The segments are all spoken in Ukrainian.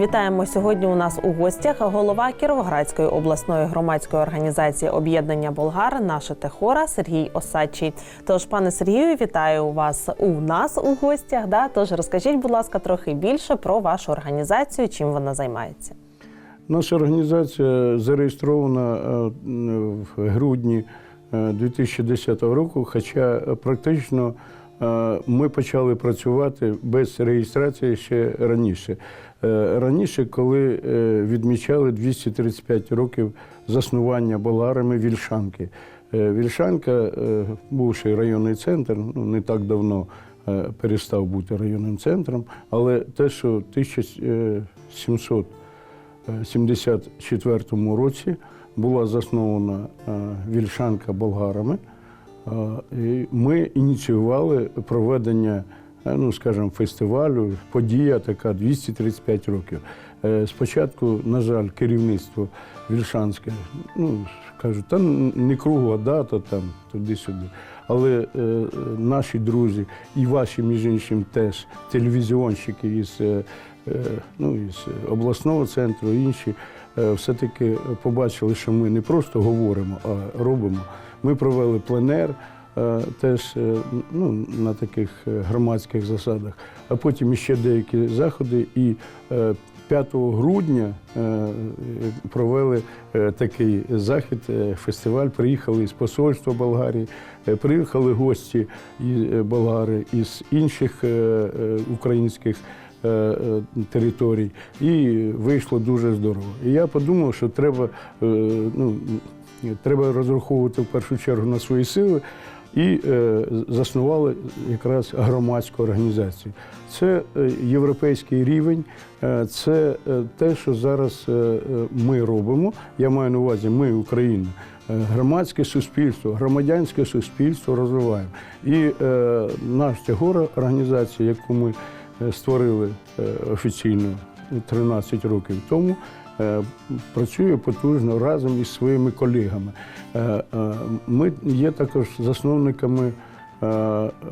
Вітаємо сьогодні. У нас у гостях голова Кіровоградської обласної громадської організації об'єднання Болгар, наше Техора Сергій Осадчий. Тож, пане Сергію, вітаю вас у нас у гостях. Да? Тож розкажіть, будь ласка, трохи більше про вашу організацію, чим вона займається. Наша організація зареєстрована е, в грудні е, 2010 року, хоча е, практично е, ми почали працювати без реєстрації ще раніше. Е, Раніше, коли е, відмічали 235 років заснування болгарами Вільшанки. Е, Вільшанка, бувший районний центр, ну не так давно перестав бути районним центром, але те, що 1700 1974 році була заснована Вільшанка болгарами. Ми ініціювали проведення, ну скажімо, фестивалю, подія така 235 років. Е, Спочатку, на жаль, керівництво Вільшанське, ну кажуть, та не кругла дата, там туди-сюди. Але е, наші друзі і ваші, між іншим, теж телевізіонщики із е, е, ну, із обласного центру, інші е, все-таки побачили, що ми не просто говоримо, а робимо. Ми провели пленер е, теж е, ну, на таких е, громадських засадах, а потім іще деякі заходи. І е, 5 грудня е, провели е, такий захід, е, фестиваль. Приїхали з посольства Болгарії, е, приїхали гості е, болгари із інших е, е, українських е, е, територій, і вийшло дуже здорово. І я подумав, що треба, е, ну, треба розраховувати в першу чергу на свої сили. І е, заснували якраз громадську організацію. Це е, європейський рівень, е, це те, що зараз ми робимо. Я маю на увазі, ми, Україна, громадське суспільство, громадянське суспільство розвиваємо. І е, наш Тягора організація, яку ми створили офіційно 13 років тому, працює потужно разом із своїми колегами. Е, е, Ми є також засновниками е,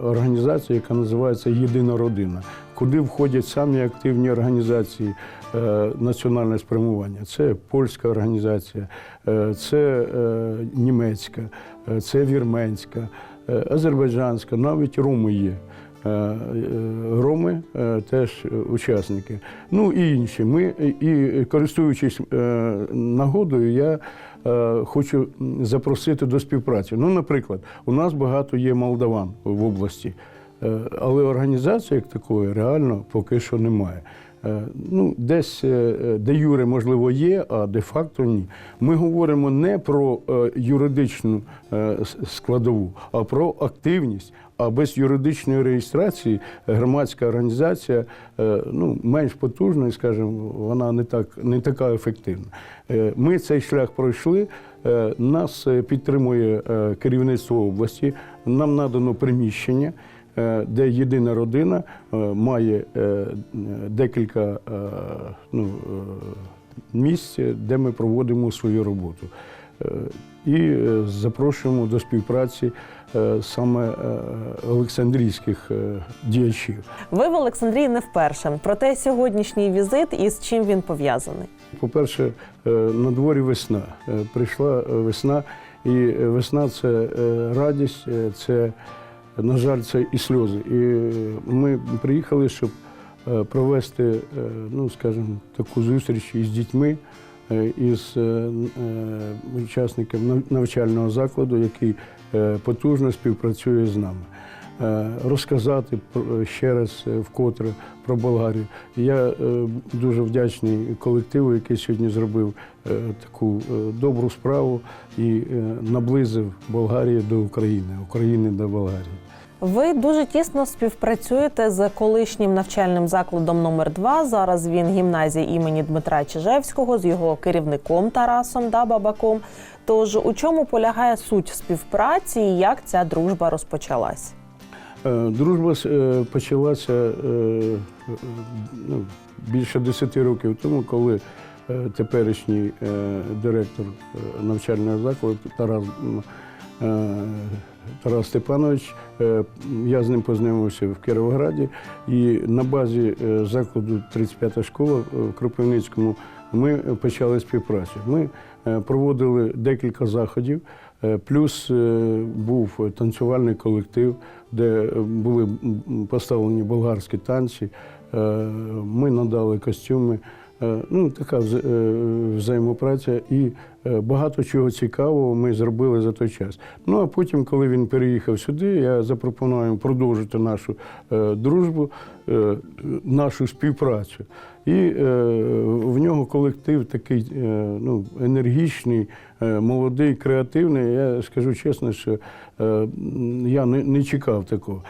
організації, яка називається Єдина родина, куди входять самі активні організації е, національне спрямування. Це польська організація, е, це е, німецька, е, це вірменська, е, азербайджанська, навіть роми є. Е, е, Роми е, теж учасники. Ну і інші. Ми і користуючись нагодою, я хочу запросити до співпраці. Ну, наприклад, у нас багато є молдаван в області, але організації як такої реально поки що немає. Е, Ну, десь е, е, де юре, можливо, є, а де-факто ні. Ми говоримо не про юридичну складову, а про активність. А без юридичної реєстрації громадська організація ну, менш потужна і, скажімо, вона не так не така ефективна. Ми цей шлях пройшли. Нас підтримує керівництво області. Нам надано приміщення де єдина родина е, має е, е, декілька е, ну, е, місць, де ми проводимо свою роботу. Е, І е, запрошуємо до співпраці е, саме е, олександрійських е, діячів. Ви в Олександрії не вперше. Проте сьогоднішній візит і з чим він пов'язаний. По-перше, е, на дворі весна. Е, Прийшла е, весна, і е, весна це е, радість, е, це, на жаль, це і сльози. І ми приїхали, щоб е, провести, е, ну, скажімо, таку зустріч із дітьми, е, із учасниками нав- навчального закладу, який потужно співпрацює з нами. Розказати ще раз вкотре про Болгарію. Я дуже вдячний колективу, який сьогодні зробив таку добру справу і наблизив Болгарію до України, України до Болгарії. Ви дуже тісно співпрацюєте з колишнім навчальним закладом номер 2 Зараз він гімназія імені Дмитра Чижевського з його керівником Тарасом да, Бабаком. Тож у чому полягає суть співпраці і як ця дружба розпочалась? Е, Дружба е, почалася е, ну, більше 10 років тому, коли теперішній директор навчального закладу Тарас Тарас Степанович. Е, Я з ним познайомився в Кіровограді, і на базі е, закладу 35-та школа в Кропивницькому ми почали співпрацю. Ми е, проводили декілька заходів, е, плюс е, був танцювальний колектив, де е, були поставлені болгарські танці. Е, Ми надали костюми. Е, Ну, така е, взаємопраця і е, багато чого цікавого ми зробили за той час. Ну а потім, коли він переїхав сюди, я запропонував йому продовжити нашу дружбу, нашу співпрацю. І е, в нього колектив такий е, ну, енергічний, е, молодий, креативний. Я скажу чесно, що я не, не чекав такого.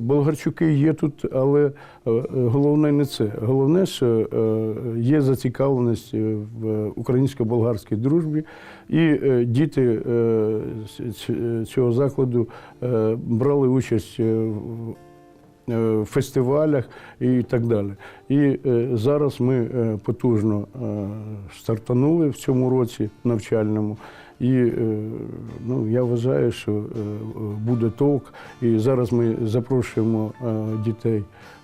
Болгарчуки є тут, але головне не це. Головне, що є зацікавленість в українсько-болгарській дружбі, і діти цього закладу брали участь в фестивалях і так далі. І е, зараз ми е, потужно е, стартанули в цьому році навчальному. І е, ну, я вважаю, що е, буде толк. І зараз ми запрошуємо е, дітей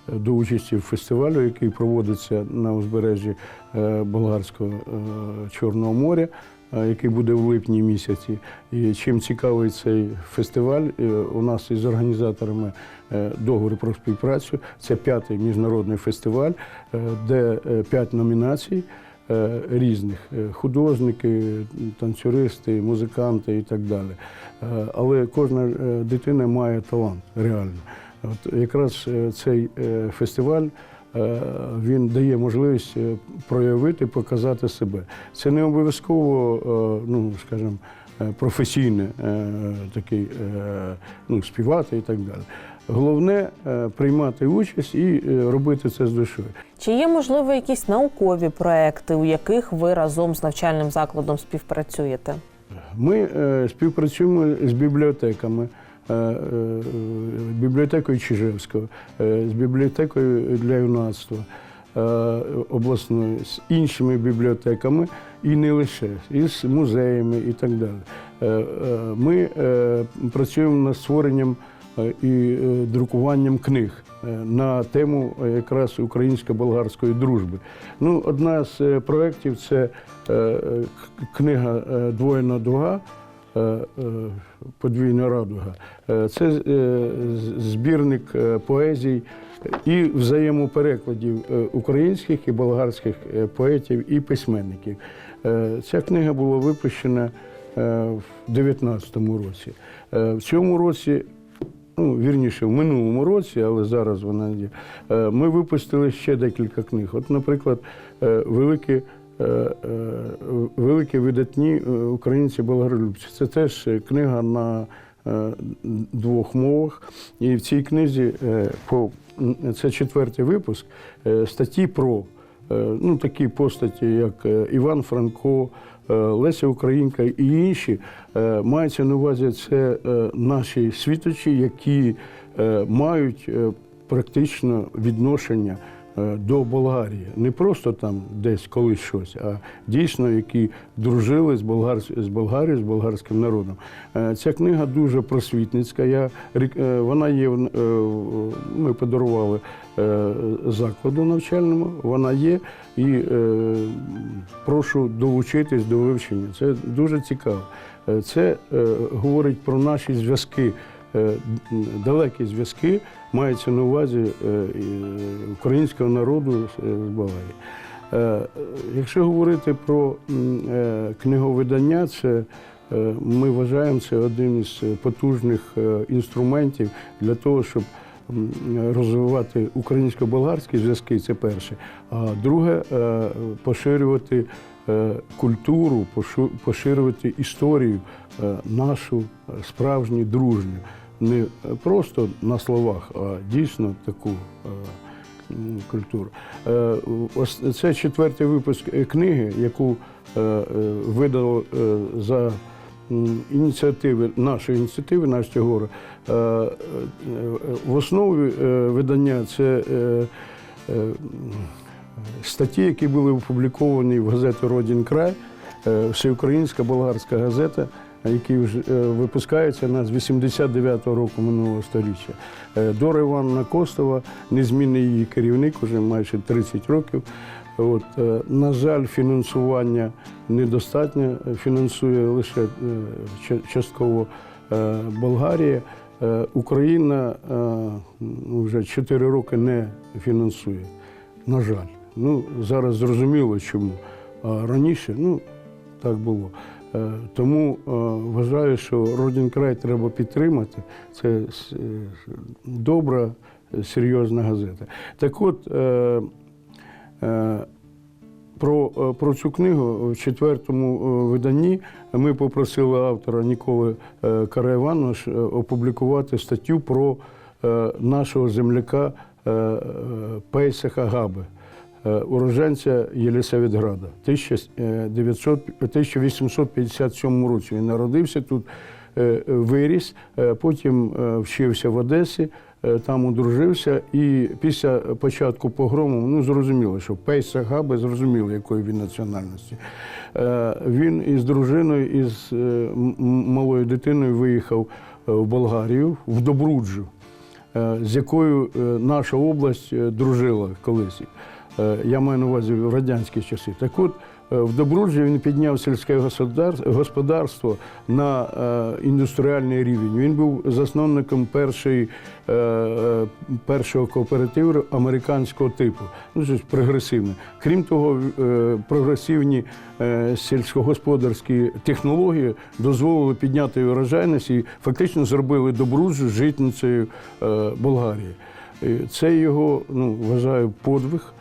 е, до участі в фестивалю, який проводиться на узбережжі е, Болгарського е, Чорного моря. Який буде в липні місяці, і чим цікавий цей фестиваль, е, у нас із організаторами е, договір про співпрацю. Це п'ятий міжнародний фестиваль, е, де п'ять номінацій різних: художники, танцюристи, музиканти і так далі. Але кожна дитина має талант реально. От якраз цей фестиваль. Е, Він дає можливість е, проявити, показати себе. Це не обов'язково, е, ну скажімо, професійне такий, ну, співати і так далі. Головне приймати участь і робити це з душою. Чи є можливо якісь наукові проекти, у яких ви разом з навчальним закладом співпрацюєте? Ми співпрацюємо з бібліотеками. Е, е, Бібліотекою Чижевського, е, з бібліотекою для юнацтва е, обласною, з іншими бібліотеками і не лише, і з музеями і так далі. Е, е, Ми е, працюємо над створенням е, і е, друкуванням книг е, на тему е, якраз українсько-болгарської дружби. Ну, одна з е, проєктів це е, е, книга е, Двоєна дуга. Е, е, Подвійна радуга. Е, Це збірник поезій і взаємоперекладів українських і болгарських поетів і письменників. Ця книга була випущена в 2019 році. В цьому році ну, вірніше, в минулому році, але зараз вона є. Ми випустили ще декілька книг. От, наприклад, е, великі. е, е, Великі видатні е, українці болгаролюбці. Це теж книга на двох мовах. І в цій книзі це четвертий випуск статті про ну, такі постаті, як Іван Франко, Леся Українка і інші. Мається на увазі це наші світочі, які мають практично відношення до Болгарії. Не просто там десь колись щось, а дійсно, які дружили з, з Болгарією, з болгарським народом. Е, Ця книга дуже просвітницька. Я... е, Вона є, е, ми подарували е, закладу навчальному, вона є. І е, прошу долучитись до вивчення. Це дуже цікаво. Е, Це е, говорить про наші зв'язки. Е, Далекі зв'язки мається на увазі е, е, українського народу з е, Якщо говорити про книговидання, це ми вважаємо це один із потужних інструментів для того, щоб розвивати українсько-болгарські зв'язки. Це перше. А друге поширювати культуру, поширювати історію нашу справжню дружню. Не просто на словах, а дійсно таку. е, Культуру. Е, це четвертий випуск е, книги, яку видало за ініціативи нашої ініціативи. Е, е, В основі видання це статті, які були опубліковані в газеті Родін край, всеукраїнська болгарська газета. Який вже е, випускається на з 89-го року минулого століття. Е, Дора Івановна Костова, незмінний її керівник, уже майже 30 років. От, е, на жаль, фінансування недостатньо, фінансує лише частково Болгарія. Україна ну, вже 4 роки не фінансує. На жаль. Ну, зараз зрозуміло чому. А раніше, ну, так було. Е, Тому е, вважаю, що Родін край треба підтримати. Це е, добра, серйозна газета. Так от, про, про цю книгу в четвертому виданні ми попросили автора Ніколи е, опублікувати статтю про нашого земляка Пейсаха Габи, уроженця Єлисаветграда. 1900 1857 році він народився тут, е, виріс, е, потім е, вчився в Одесі, е, там одружився, і після початку погрому, ну зрозуміло, що Пейса Габи зрозуміло, якої він національності. Е, Він із дружиною, із е, малою дитиною виїхав е, в Болгарію, в Добруджу, е, з якою е, наша область е, дружила колись. Е, Я маю на увазі в радянські часи. Так от е, в Добруджі він підняв сільське господарство, на е, індустріальний рівень. Він був засновником першої, першого кооперативу американського типу, ну прогресивне. Крім того, прогресивні сільськогосподарські технології дозволили підняти урожайність і фактично зробили Добруджу житницею Болгарії. Це його, ну, вважаю, подвиг,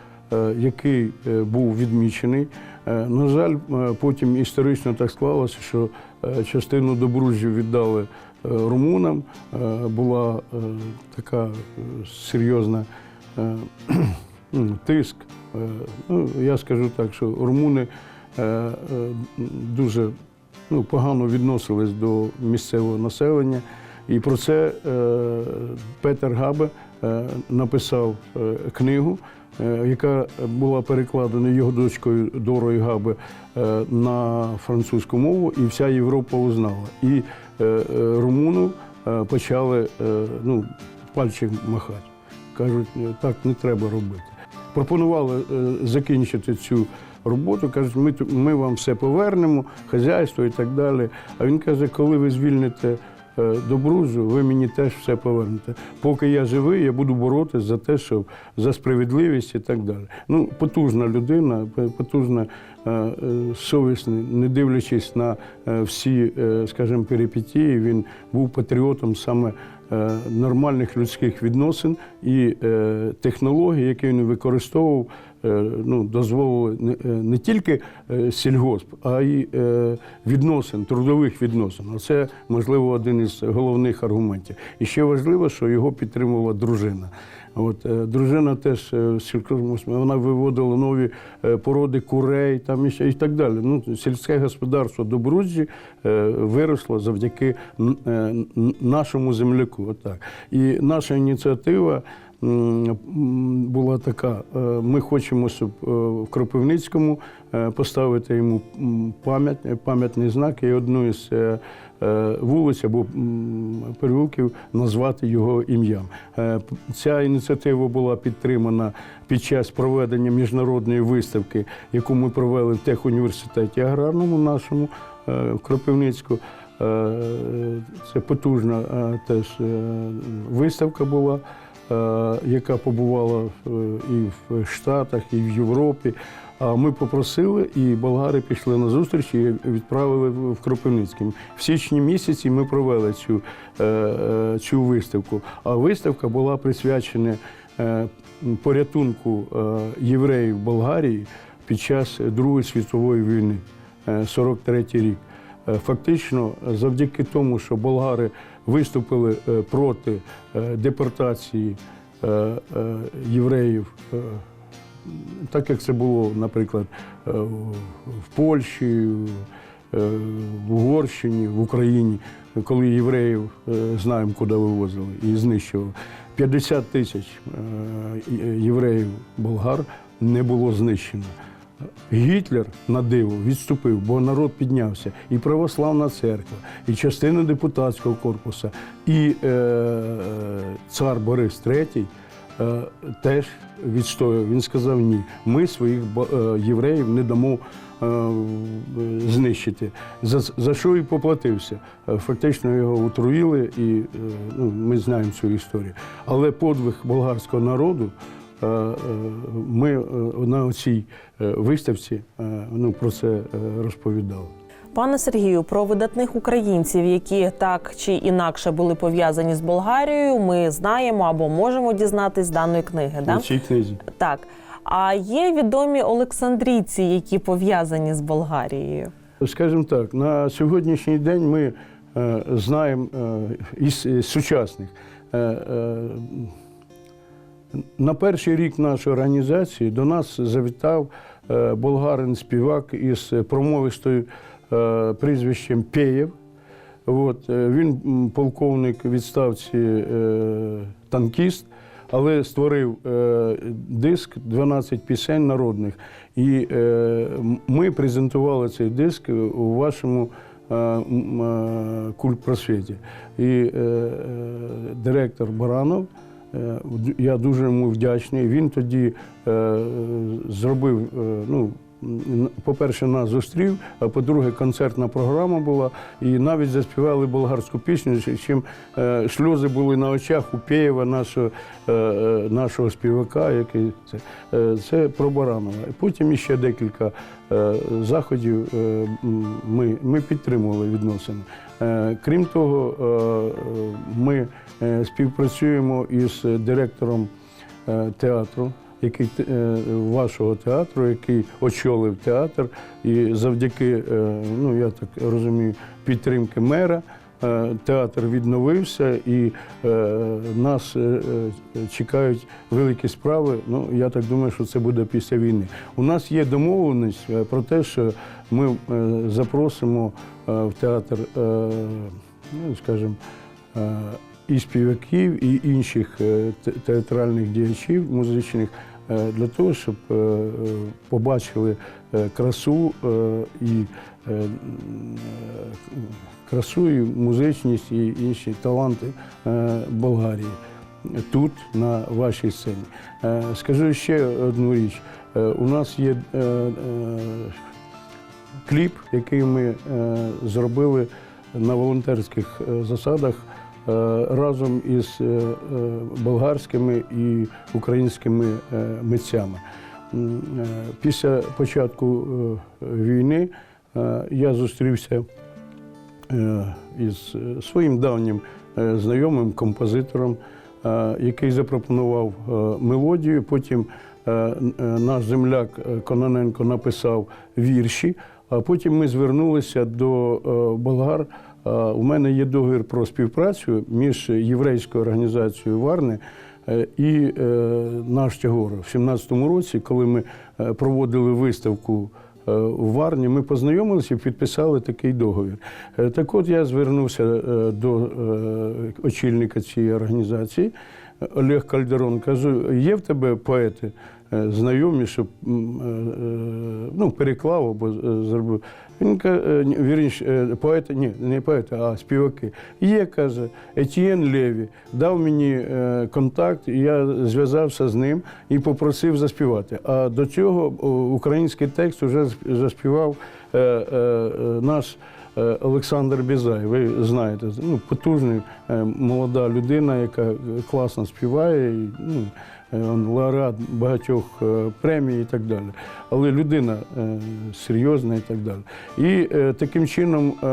який е, був відмічений. Е, На жаль, е, потім історично так склалося, що е, частину Добруджі віддали е, румунам. Е, Була е, така е, серйозна е, тиск. Е, Ну, я скажу так, що румуни е, е, дуже ну, погано відносились до місцевого населення. І про це е, Петер Габе е, написав е, книгу, е, яка була перекладена його дочкою Дорою Габе е, на французьку мову, і вся Європа узнала. І е, е, румуну е, почали е, ну, пальчик махати. Кажуть, «Е, так не треба робити. Пропонували е, закінчити цю роботу, кажуть, ми, ми вам все повернемо, хазяйство і так далі. А він каже, коли ви звільните е, Добружу, ви мені теж все повернете. Поки я живий, я буду боротися за те, що за справедливість і так далі. Ну, потужна людина, потужна, совісний, не дивлячись на е, всі, е, скажімо, перипетії, він був патріотом саме е, нормальних людських відносин і е, технології, які він використовував, е, ну, дозволили не, е, тільки е, сільгосп, а й е, відносин, трудових відносин. Це, можливо, один із головних аргументів. І ще важливо, що його підтримувала дружина. От, е, дружина теж е, вона виводила нові е, породи курей там і, ще, і так далі. Ну, сільське господарство Добруджі виросло завдяки нашому земляку. Отак. І наша ініціатива була така: ми хочемо, щоб в Кропивницькому поставити йому пам'ятний знак і одну із вулиць або переулків назвати його ім'ям. Е, Ця ініціатива була підтримана під час проведення міжнародної виставки, яку ми провели в техуніверситеті аграрному нашому е, в Кропивницьку. Е, Це потужна е, теж е, виставка була, е, яка побувала е, і в Штатах, і в Європі. А ми попросили, і болгари пішли на зустріч і відправили в Кропивницький. В січні місяці ми провели цю, е, е, цю виставку. А виставка була присвячена е, порятунку євреїв Болгарії під час Другої світової війни, е, 43-й рік. Фактично, завдяки тому, що болгари виступили проти депортації євреїв, так як це було, наприклад, е, в Польщі, е, в Угорщині, в Україні, коли євреїв е, знаємо, куди вивозили і знищували. 50 тисяч євреїв болгар не було знищено. Гітлер на диво відступив, бо народ піднявся, і православна церква, і частина депутатського корпусу, і е, цар Борис III теж відстояв. Він сказав ні. Ми своїх е, євреїв не дамо е, е, знищити. За, за що і поплатився. Е, Фактично його отруїли, і е, ну, ми знаємо цю історію. Але подвиг болгарського народу. е, е, Ми е, на цій виставці е, ну, про це е, розповідали. Пане Сергію, про видатних українців, які так чи інакше були пов'язані з Болгарією, ми знаємо або можемо дізнатись з даної книги. Да? У цій книзі. Так. А є відомі Олександрійці, які пов'язані з Болгарією. Скажімо так, на сьогоднішній день ми е, знаємо е, із, із сучасних. Е, е, на перший рік нашої організації до нас завітав е, болгарин співак із промовистою прізвищем Пєєв. От, е, він полковник відставці е, танкіст, але створив е, диск 12 пісень народних. І е, ми презентували цей диск у вашому е, е, культпросвіті. І е, е, директор Баранов. Е, Я дуже йому вдячний. Він тоді е, зробив, е, ну, по-перше, нас зустрів, а по-друге, концертна програма була, і навіть заспівали болгарську пісню, чим е, сльози були на очах у Пєєва, нашого, е, е, нашого співака, який це, це про Баранова. Потім іще декілька заходів ми, ми підтримували відносини. Крім того, ми співпрацюємо із директором театру, який е, вашого театру, який очолив театр, і завдяки, е, ну я так розумію, підтримки мера. е, Театр відновився і нас чекають великі справи. Ну я так думаю, що це буде після війни. У нас є домовленість про те, що ми запросимо в театр, ну скажімо, і співаків, і інших те- театральних діячів музичних для того, щоб е, е, побачили е, красу е, і е, е, красу, і музичність і інші таланти е, Болгарії тут, на вашій сцені. Е, Скажу ще одну річ. Е, У нас є е, е, кліп, який ми е, зробили на волонтерських е, засадах е, разом із е, е, болгарськими і українськими е, митцями. Е, Після початку е, війни е, я зустрівся е, із е, своїм давнім е, знайомим композитором, е, який запропонував е, мелодію. Потім е, е, наш земляк е, Кононенко написав вірші, а потім ми звернулися до е, болгар. У мене є договір про співпрацю між єврейською організацією Варни е, і е, наш Тягор. В 17-му році, коли ми е, проводили виставку у Варні, ми познайомилися і підписали такий договір. Так от я звернувся до очільника цієї організації. Олег Кальдерон, кажу, є в тебе поети знайомі, щоб е, е, ну, переклав або е, зробив. Він каже, вірніше, е, поети, ні, не поети, а співаки. Є, каже, Етьєн Леві дав мені е, контакт, і я зв'язався з ним і попросив заспівати. А до цього український текст вже заспівав е, е, е, наш. е, Олександр Бізай, ви знаєте, ну, потужний, е, молода людина, яка класно співає, ну, е, лауреат багатьох е, премій і так далі. Але людина е, серйозна і так далі. І е, таким чином е,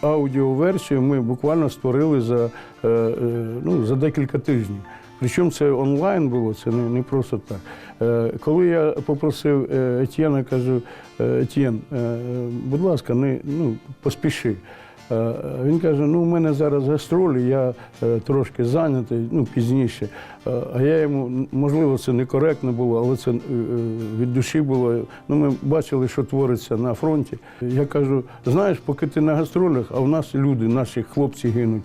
аудіоверсію ми буквально створили за, е, е, ну, за декілька тижнів. Причому це онлайн було, це не, не просто так. Е, коли я попросив е, Етьєна, кажу, «Е, Етьєн, е, будь ласка, не, ну, поспіши. Е, Він каже: ну, у мене зараз гастролі, я е, трошки зайнятий, ну, пізніше. Е, А я йому, можливо, це некоректно було, але це від душі було. Ну, ми бачили, що твориться на фронті. Я кажу: знаєш, поки ти на гастролях, а в нас люди, наші хлопці гинуть.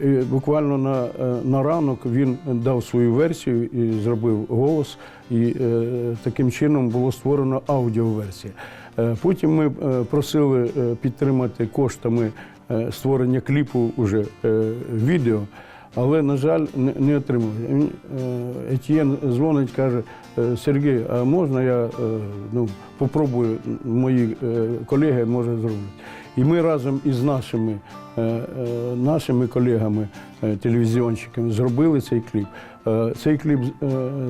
І буквально на, на ранок він дав свою версію і зробив голос, і таким чином було створено аудіоверсія. Е, Потім ми е, просили е, підтримати коштами створення кліпу уже відео. Але, на жаль, не, отримали. Е, Етьєн дзвонить, каже, «Е, Сергій, а можна я ну, попробую, мої колеги може зроблять. І ми разом із нашими, е, е, нашими колегами, е, зробили цей кліп. Цей кліп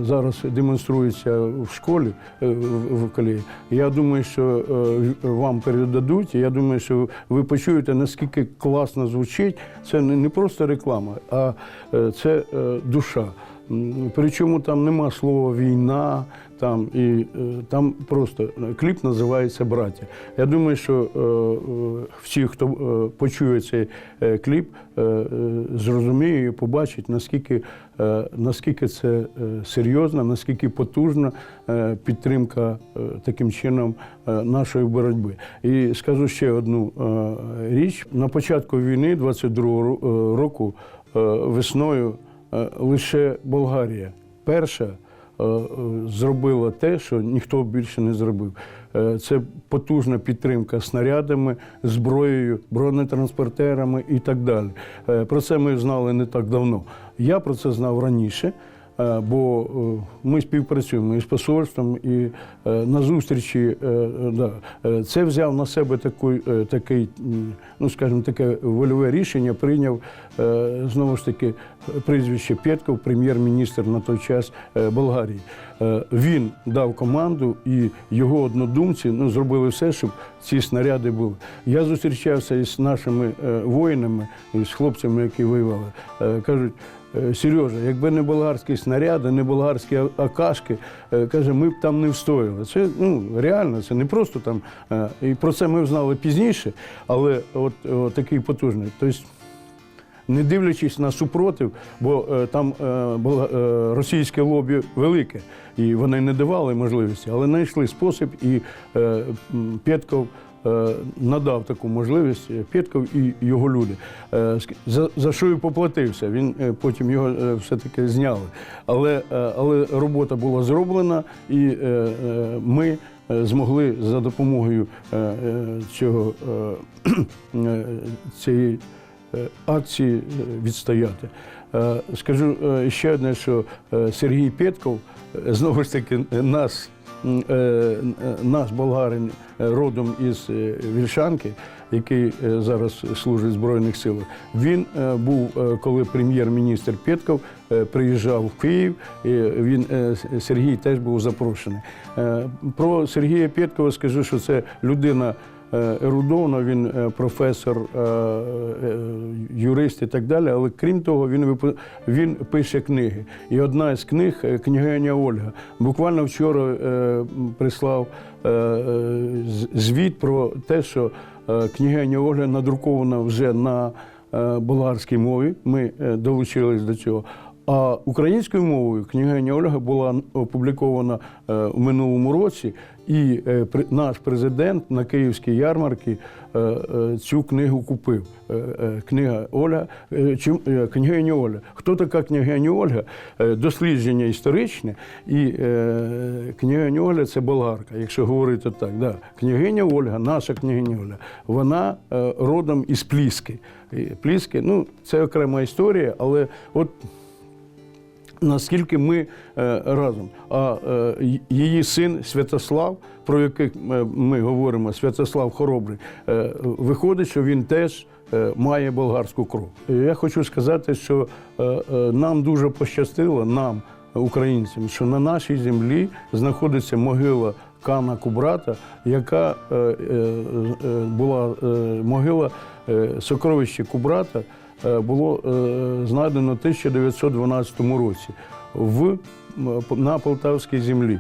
зараз демонструється в школі в колеї. Я думаю, що вам передадуть. Я думаю, що ви почуєте, наскільки класно звучить. Це не просто реклама, а це душа. Причому там нема слова війна, там і е, там просто е, кліп називається Браття. Я думаю, що е, всі, хто почує цей кліп, зрозуміє і побачить, наскільки, наскільки це серйозно, наскільки потужна підтримка таким чином нашої боротьби. І скажу ще одну річ: на початку війни, 22-го е, року, весною. Лише Болгарія перша зробила те, що ніхто більше не зробив. Е, Це потужна підтримка снарядами, зброєю, бронетранспортерами і так далі. Е, Про це ми знали не так давно. Я про це знав раніше. Е, Бо е, ми співпрацюємо із посольством, і е, на зустрічі да, це взяв на себе такий, такий, ну скажімо, таке вольове рішення, прийняв знову ж таки прізвище Пєтков, прем'єр-міністр на той час Болгарії. Він дав команду, і його однодумці ну, зробили все, щоб ці снаряди були. Я зустрічався із нашими воїнами, із хлопцями, які воювали. Кажуть. «Е, Сережа, якби не болгарські снаряди, не болгарські акашки, е, каже, ми б там не встояли. Це ну реально, це не просто там. е, І про це ми знали пізніше, але от, от такий потужний. Тобто, не дивлячись на супротив, бо там було російське лобі велике, і вони не давали можливості, але знайшли спосіб, і е, Пєтков надав таку можливість е, Пєтков і його люди. Е, за, за що і поплатився. Він е, потім його е, все-таки зняли. Але, е, але робота була зроблена, і е, е, ми. е, Змогли за допомогою е, е, цього е, е, цієї е, акції е, відстояти. Е, Скажу е, ще одне, що е, Сергій Петков, е, знову ж таки, е, нас, е, е, наш болгарин е, родом із е, Вільшанки, який е, зараз служить в Збройних силах, він е, був, е, коли прем'єр-міністр Петков е, приїжджав в Київ, він, е, Сергій теж був запрошений. Е, Про Сергія Петкова скажу, що це людина е, ерудована, він е, професор, е, юрист і так далі. Але крім того, він він пише книги. І одна з книг княгиня Ольга. Буквально вчора прислав звіт про те, що княгиня Ольга надрукована вже на болгарській мові. Ми долучились до цього. А українською мовою княгиня Ольга була опублікована е, у минулому році, і е, наш президент на київській ярмарці е, е, цю книгу купив. Е, е, Книга е, е, княгиня Ольга. Хто така княгиня Ольга? Е, Дослідження історичне, і е, княгиня Ольга це болгарка, якщо говорити так. Да. Княгиня Ольга, наша княгиня Ольга, вона е, родом із Пліски. Пліски, ну це окрема історія, але от наскільки ми е, разом. А е, її син Святослав, про яких ми, ми говоримо, Святослав Хоробрий, е, виходить, що він теж. е, Має болгарську кров. Я хочу сказати, що е, е, нам дуже пощастило, нам, українцям, що на нашій землі знаходиться могила Кана Кубрата, яка е, е, е, була е, могила е, сокровище Кубрата, е, було е, знайдено в 1912 році в, на Полтавській землі.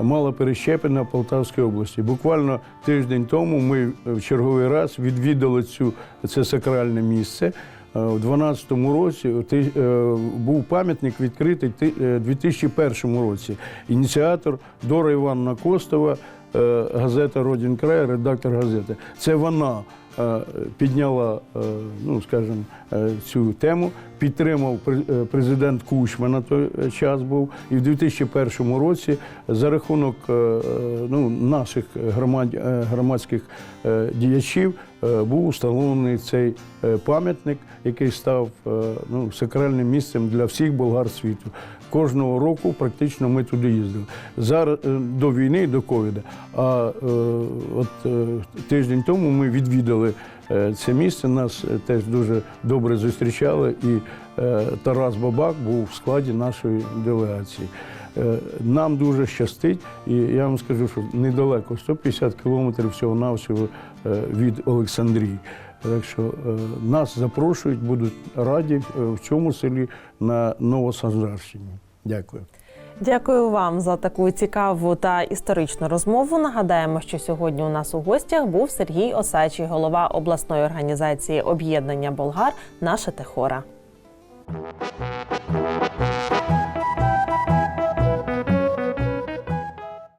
Мало перещеплена Полтавської області. Буквально тиждень тому ми в черговий раз відвідали цю це сакральне місце. Е, У 12-му році е, був пам'ятник відкритий ти- е, в 2001 році. Ініціатор Дора Івановна Костова, е, газета Родін край, редактор газети. Це вона е, підняла, е, ну скажімо, е, цю тему. Підтримав е, президент Кучма на той е, час був. І в 2001 році за рахунок е, е, ну, наших громад, е, громадських е, діячів е, був установлений цей е, пам'ятник, який став е, ну, сакральним місцем для всіх болгар світу. Кожного року практично ми туди їздили. Зараз е, до війни, до ковіда. А е, от е, тиждень тому ми відвідали це місце. Нас теж дуже добре зустрічали, і Тарас Бабак був в складі нашої делегації. Нам дуже щастить, і я вам скажу, що недалеко 150 кілометрів всього навсього від Олександрії. Так що е, нас запрошують, будуть раді е, в цьому селі на Новосанжарщині. Дякую. Дякую вам за таку цікаву та історичну розмову. Нагадаємо, що сьогодні у нас у гостях був Сергій Осачий, голова обласної організації об'єднання Болгар Наша Техора.